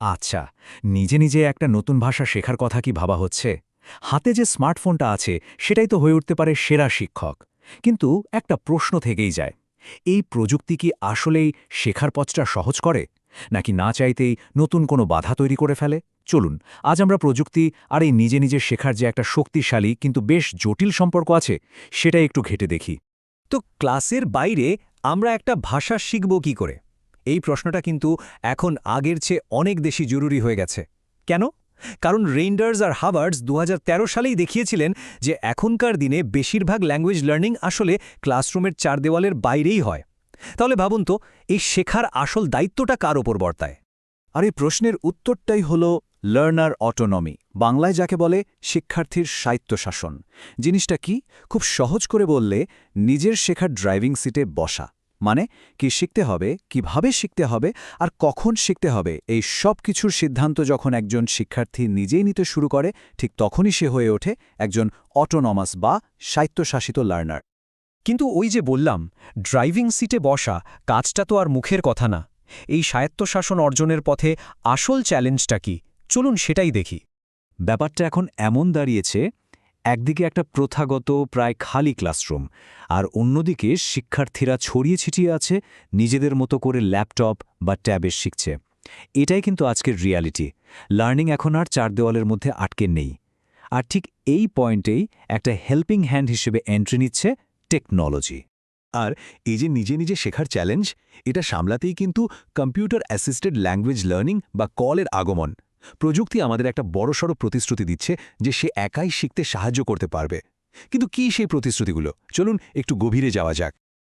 আচ্ছা নিজে নিজে একটা নতুন ভাষা শেখার কথা কি ভাবা হচ্ছে? হাতে যে স্মার্টফোনটা আছে, সেটাই তো হয়ে উঠতে পারে সেরা শিক্ষক। কিন্তু একটা প্রশ্ন থেকেই যায়, এই প্রযুক্তি কি আসলেই শেখার পথটা সহজ করে? নাকি না চাইতেই নতুন কোনো বাধা তৈরি করে ফেলে? চলুন, আজ আমরা প্রযুক্তি আর এই নিজে নিজে শেখার যে একটা শক্তিশালী কিন্তু বেশ জটিল সম্পর্ক আছে সেটা একটু ঘেটে দেখি। তো ক্লাসের বাইরে আমরা একটা ভাষা শিখব কি করে? এই প্রশ্নটা কিন্তু এখন আগের চেয়ে অনেক বেশি জরুরি হয়ে গেছে। কেন? কারণ রেইন্ডার্স আর হাভার্ডস দু হাজার তেরো সালেই দেখিয়েছিলেন যে এখনকার দিনে বেশিরভাগ ল্যাঙ্গুয়েজ লার্নিং আসলে ক্লাসরুমের চার দেওয়ালের বাইরেই হয়। তাহলে ভাবুন তো, এই শেখার আসল দায়িত্বটা কার ওপর বর্তায়? আর এই প্রশ্নের উত্তরটাই হল লার্নার অটোনমি, বাংলায় যাকে বলে শিক্ষার্থীর স্বায়ত্তশাসন। জিনিসটা কি? খুব সহজ করে বললে, নিজের শেখার ড্রাইভিং সিটে বসা। মানে কি শিখতে হবে, কীভাবে শিখতে হবে আর কখন শিখতে হবে, এই সব কিছুর সিদ্ধান্ত যখন একজন শিক্ষার্থী নিজেই নিতে শুরু করে, ঠিক তখনই সে হয়ে ওঠে একজন অটোনমাস বা স্বায়ত্তশাসিত লার্নার কিন্তু ওই যে বললাম ড্রাইভিং সিটে বসা কাজটা তো আর মুখের কথা না। এই স্বায়ত্তশাসন অর্জনের পথে আসল চ্যালেঞ্জটা কি? চলুন সেটাই দেখি। ব্যাপারটা এখন এমন দাঁড়িয়েছে একদিকে একটা প্রথাগত, প্রায় খালি ক্লাসরুম, আর অন্যদিকে শিক্ষার্থীরা ছড়িয়ে ছিটিয়ে আছে, নিজেদের মতো করে ল্যাপটপ বা ট্যাবে শিখছে। এটাই কিন্তু আজকের রিয়ালিটি। লার্নিং এখন আর চার দেওয়ালের মধ্যে আটকে নেই। আর ঠিক এই পয়েন্টেই একটা হেল্পিং হ্যান্ড হিসেবে এন্ট্রি নিচ্ছে টেকনোলজি। আর এই যে নিজে নিজে শেখার চ্যালেঞ্জ, এটা সামলাতেই কিন্তু কম্পিউটার অ্যাসিস্টেড ল্যাঙ্গুয়েজ লার্নিং বা কলের আগমন। প্রযুক্তি আমাদের একটা বড়সড় প্রতিশ্রুতি দিচ্ছে যে সে একাই শিখতে সাহায্য করতে পারবে। কিন্তু কি সেই প্রতিশ্রুতিগুলো? চলুন একটু গভীরে যাওয়া যাক।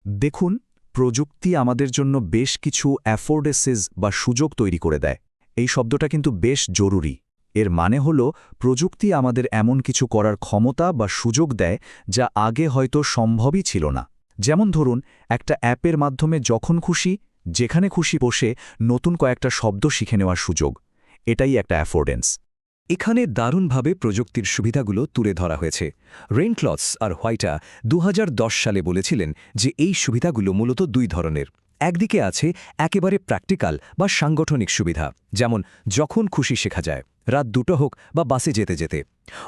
দেখুন, প্রযুক্তি আমাদের জন্য বেশ কিছু অ্যাফোর্ডেসেস বা সুযোগ তৈরি করে দেয়। এই শব্দটা কিন্তু বেশ জরুরি। এর মানে হল, প্রযুক্তি আমাদের এমন কিছু করার ক্ষমতা বা সুযোগ দেয় যা আগে হয়তো সম্ভবই ছিল না। যেমন ধরুন, একটা অ্যাপের মাধ্যমে যখন খুশি, যেখানে খুশি বসে নতুন কয়েকটা শব্দ শিখে নেওয়ার সুযোগ। এটাই একটা অ্যাফোর্ডেন্স এখানে দারুণভাবে প্রযুক্তির সুবিধাগুলো তুলে ধরা হয়েছে। রেইনক্লথস আর হোয়াইটা দু হাজার দশ সালে বলেছিলেন যে এই সুবিধাগুলো মূলত দুই ধরনের। একদিকে আছে একেবারে প্র্যাকটিক্যাল বা সাংগঠনিক সুবিধা, যেমন যখন খুশি শেখা যায়, রাত দুটো হোক বা বাসে যেতে যেতে।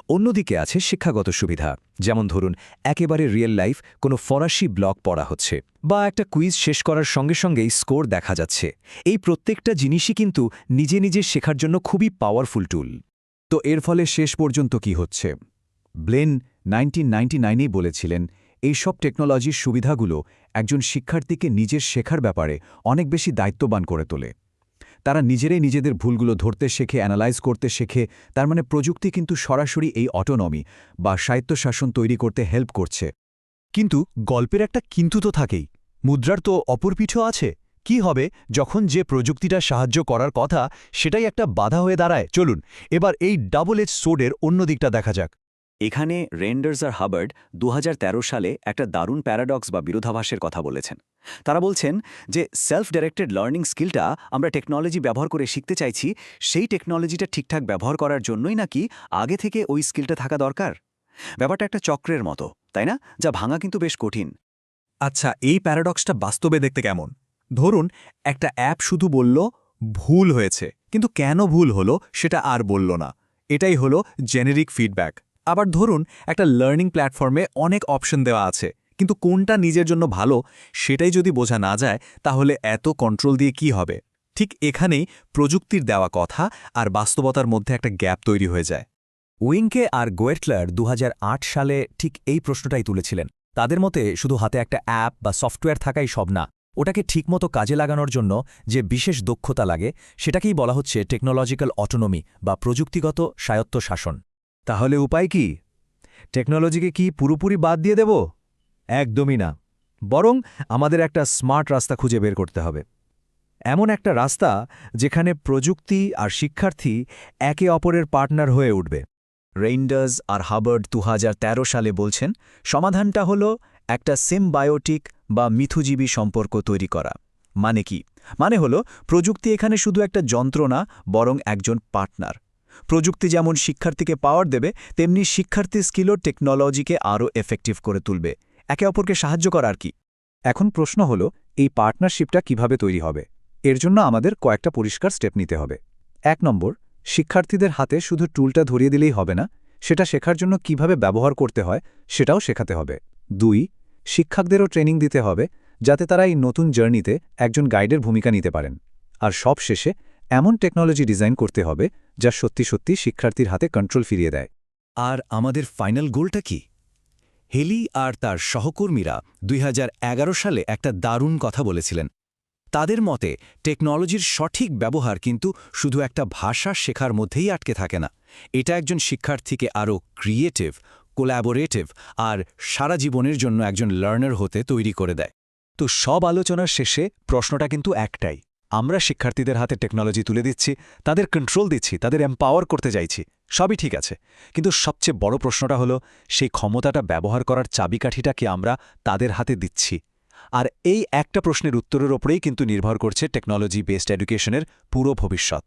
অন্যদিকে আছে শিক্ষাগত সুবিধা, যেমন ধরুন একেবারে রিয়েল লাইফ কোনো ফরাসি ব্লগ পড়া হচ্ছে বা একটা কুইজ শেষ করার সঙ্গে সঙ্গেই স্কোর দেখা যাচ্ছে। এই প্রত্যেকটা জিনিসই কিন্তু নিজে নিজে শেখার জন্য খুবই পাওয়ারফুল টুল। তো এর ফলে শেষ পর্যন্ত কি হচ্ছে? ব্লেন নাইনটিন নাইনটি বলেছিলেন এই সব টেকনোলজির সুবিধাগুলো একজন শিক্ষার্থীকে নিজের শেখার ব্যাপারে অনেক বেশি দায়িত্ববান করে তোলে। তারা নিজেরাই নিজেদের ভুলগুলো ধরতে শেখে, অ্যানালাইজ করতে শেখে, তার মানে প্রযুক্তি কিন্তু সরাসরি এই অটোনমি বা স্বায়ত্তশাসন তৈরি করতে হেল্প করছে। কিন্তু গল্পের একটা কিন্তু তো থাকেই। মুদ্রার তো অপরপিঠও আছে। কি হবে যখন যে প্রযুক্তিটা সাহায্য করার কথা সেটাই একটা বাধা হয়ে দাঁড়ায়? চলুন, এবার এই ডাবল এজ সোডের অন্য দিকটা দেখা যাক। এখানে রেন্ডার্স আর হাবার্ড দু সালে একটা দারুণ প্যারাডক্স বা বিরোধাভাসের কথা বলেছেন। তারা বলছেন যে সেলফ ডাইরেক্টেড লার্নিং স্কিলটা আমরা টেকনোলজি ব্যবহার করে শিখতে চাইছি, সেই টেকনোলজিটা ঠিকঠাক ব্যবহার করার জন্যই নাকি আগে থেকে ওই স্কিলটা থাকা দরকার? ব্যাপারটা একটা চক্রের মতো, তাই না? যা ভাঙা কিন্তু বেশ কঠিন। আচ্ছা এই প্যারাডক্সটা বাস্তবে দেখতে কেমন? ধরুন, একটা অ্যাপ শুধু বলল, ভুল হয়েছে। কিন্তু কেন ভুল হলো, সেটা আর বলল না। এটাই হলো জেনেরিক ফিডব্যাক আবার ধরুন, একটা লার্নিং প্ল্যাটফর্মে অনেক অপশন দেওয়া আছে, কিন্তু কোনটা নিজের জন্য ভালো সেটাই যদি বোঝা না যায়, তাহলে এত কন্ট্রোল দিয়ে কি হবে? ঠিক এখানেই প্রযুক্তির দেওয়া কথা আর বাস্তবতার মধ্যে একটা গ্যাপ তৈরি হয়ে যায়। উইংকে আর গোয়েটলার দু হাজার আট সালে ঠিক এই প্রশ্নটাই তুলেছিলেন। তাদের মতে শুধু হাতে একটা অ্যাপ বা সফটওয়্যার থাকাই সব না, ওটাকে ঠিকমতো কাজে লাগানোর জন্য যে বিশেষ দক্ষতা লাগে, সেটাকেই বলা হচ্ছে টেকনোলজিক্যাল অটোনমি বা প্রযুক্তিগত স্বায়ত্ত শাসন তাহলে উপায় কি? টেকনোলজিকে কি পুরোপুরি বাদ দিয়ে দেব? একদমই না। বরং আমাদের একটা স্মার্ট রাস্তা খুঁজে বের করতে হবে। এমন একটা রাস্তা যেখানে প্রযুক্তি আর শিক্ষার্থী একে অপরের পার্টনার হয়ে উঠবে। রেইন্ডার্স আর হাবার্ড দু হাজার তেরো সালে বলছেন, সমাধানটা হল একটা সিমবায়োটিক বা মিথুজীবী সম্পর্ক তৈরি করা। মানে কি? মানে হল প্রযুক্তি এখানে শুধু একটা যন্ত্রণা, বরং একজন পার্টনার। প্রযুক্তি যেমন শিক্ষার্থীকে পাওয়ার দেবে, তেমনি শিক্ষার্থী স্কিলও টেকনোলজিকে আরও এফেক্টিভ করে তুলবে। একে অপরকে সাহায্য করার কি? এখন প্রশ্ন হল, এই পার্টনারশিপটা কীভাবে তৈরি হবে? এর জন্য আমাদের কয়েকটা পরিষ্কার স্টেপ নিতে হবে। এক নম্বর, শিক্ষার্থীদের হাতে শুধু টুলটা ধরিয়ে দিলেই হবে না, সেটা শেখার জন্য কীভাবে ব্যবহার করতে হয়, সেটাও শেখাতে হবে। দুই, শিক্ষকদেরও ট্রেনিং দিতে হবে, যাতে তারা এই নতুন জার্নিতে একজন গাইডের ভূমিকা নিতে পারেন। আর সব শেষে এমন টেকনোলজি ডিজাইন করতে হবে, যা সত্যি সত্যি শিক্ষার্থীর হাতে কন্ট্রোল ফিরিয়ে দেয়। আর আমাদের ফাইনাল গোলটা কি? হেলি আর তার সহকর্মীরা দুই হাজার এগারো সালে একটা দারুণ কথা বলেছিলেন। তাদের মতে টেকনোলজির সঠিক ব্যবহার কিন্তু শুধু একটা ভাষা শেখার মধ্যেই আটকে থাকে না। এটা একজন শিক্ষার্থীকে আরও ক্রিয়েটিভ কোল্যাবোরেটিভ আর সারা জীবনের জন্য একজন লার্নার হতে তৈরি করে দেয়। তো সব আলোচনার শেষে প্রশ্নটা কিন্তু একটাই। আমরা শিক্ষার্থীদের হাতে টেকনোলজি তুলে দিচ্ছি, তাদের কন্ট্রোল দিচ্ছি, তাদের এম্পাওয়ার করতে চাইছি, সবই ঠিক আছে। কিন্তু সবচেয়ে বড় প্রশ্নটা হলো, সেই ক্ষমতাটা ব্যবহার করার চাবিকাঠিটাকে আমরা তাদের হাতে দিচ্ছি? আর এই একটা প্রশ্নের উত্তরের ওপরেই কিন্তু নির্ভর করছে টেকনোলজি বেসড এডুকেশনের পুরো ভবিষ্যৎ।